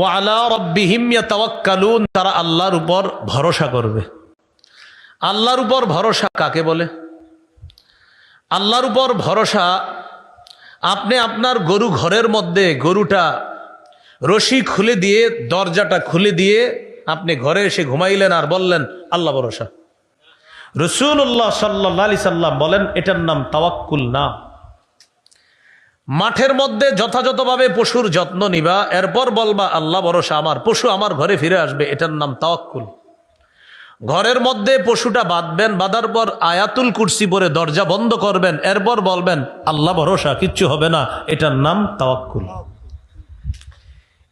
ও আলা রব্বিহিম ইয়াতাওয়াক্কালুন, তারা আল্লাহর উপর ভরসা করবে। আল্লাহর উপর ভরসা কাকে বলে? আল্লাহর উপর ভরসা, আপনি আপনার গরু ঘরের মধ্যে গরুটা রশি খুলে দিয়ে, দরজাটা খুলে দিয়ে আপনি ঘরে এসে ঘুমাইলেন আর বললেন, আল্লাহ ভরসা। রসুল্লাহ সাল্লাহ আলি সাল্লাম বলেন, এটার নাম তাওয়াক্কুল না মাঠের মধ্যে যথাযথভাবে পশুর যত্ন নিবা, এরপর বলবা, আল্লাহ ভরসা আমার, পশু আমার ঘরে ফিরে আসবে। এটার নাম তাওয়াক্কুল। ঘরের মধ্যে পশুটা বাঁধবেন, বাঁধার পর আয়াতুল কুরসি পরে দরজা বন্ধ করবেন, এরপর বলবেন, আল্লাহ ভরসা, কিচ্ছু হবে না। এটার নাম তাওয়াক্কুল।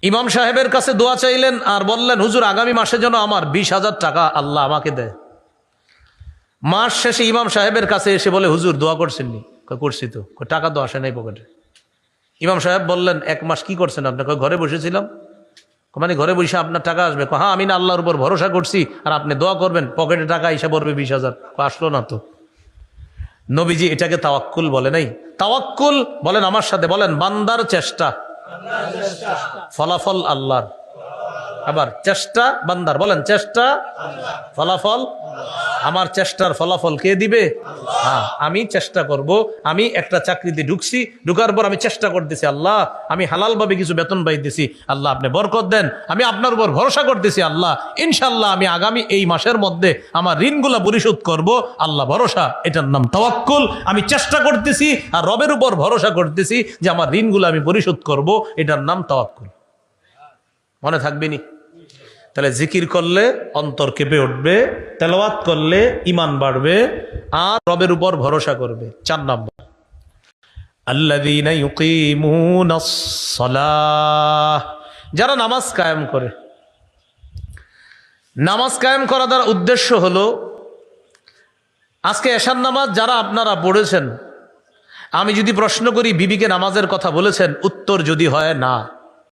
ইমাম সাহেবের কাছে দোয়া চাইলেন আর বললেন, হুজুর, আগামী মাসে যেন আমার বিশ হাজার টাকা আল্লাহ আমাকে দেয়। মাস শেষে ইমাম সাহেবের কাছে এসে বলে, হুজুর, দোয়া করছেননি? করছি তো। টাকা তো আসে নাই পকেটে। ইমাম সাহেব বললেন, এক মাস কি করছেন আপনাকে ঘরে বসেছিলাম। মানে ঘরে বসে আপনার টাকা আসবে? হ্যাঁ আমি না আল্লাহর উপর ভরসা করছি, আর আপনি দোয়া করবেন, পকেটে টাকা হিসাব পড়বে বিশ হাজার। আসলো না তো। নবীজি এটাকে তাওয়াক্কুল বলে নাই। তাওয়াক্কুল বলেন আমার সাথে, বলেন, বান্দার চেষ্টা। ফলাফল আল্লাহর। আবার, চেষ্টা বান্দার। বলেন, চেষ্টা ফলাফল আমার চেষ্টার ফলাফল কে দিবে? হ্যাঁ আমি চেষ্টা করব, আমি একটা চাকরিতে ঢুকছি, ঢুকার পর আমি চেষ্টা করতেছি, আল্লাহ, আমি হালালভাবে কিছু বেতন পাইতেছি, আল্লাহ আপনি বরকত দেন, আমি আপনার উপর ভরসা করতেছি, আল্লাহ ইনশাল্লাহ আমি আগামী এই মাসের মধ্যে আমার ঋণগুলা পরিশোধ করব, আল্লাহ ভরসা, এটার নাম তাওয়াক্কুল, আমি চেষ্টা করতেছি আর রবের উপর ভরসা করতেছি যে আমার ঋণগুলো আমি পরিশোধ করব, এটার নাম তাওয়াক্কুল। মনে থাকবে নি? তাহলে জিকির করলে অন্তর কেঁপে উঠবে, তেলাওয়াত করলে ইমান বাড়বে, আর রবের উপর ভরসা করবে। চার নম্বর। যারা নামাজ কায়েম করে, নামাজ কায়েম করা দ্বারা উদ্দেশ্য হলো, আজকে এশার নামাজ যারা আপনারা পড়েছেন, আমি যদি প্রশ্ন করি, বিবিকে নামাজের কথা বলেছেন, উত্তর যদি হয় না।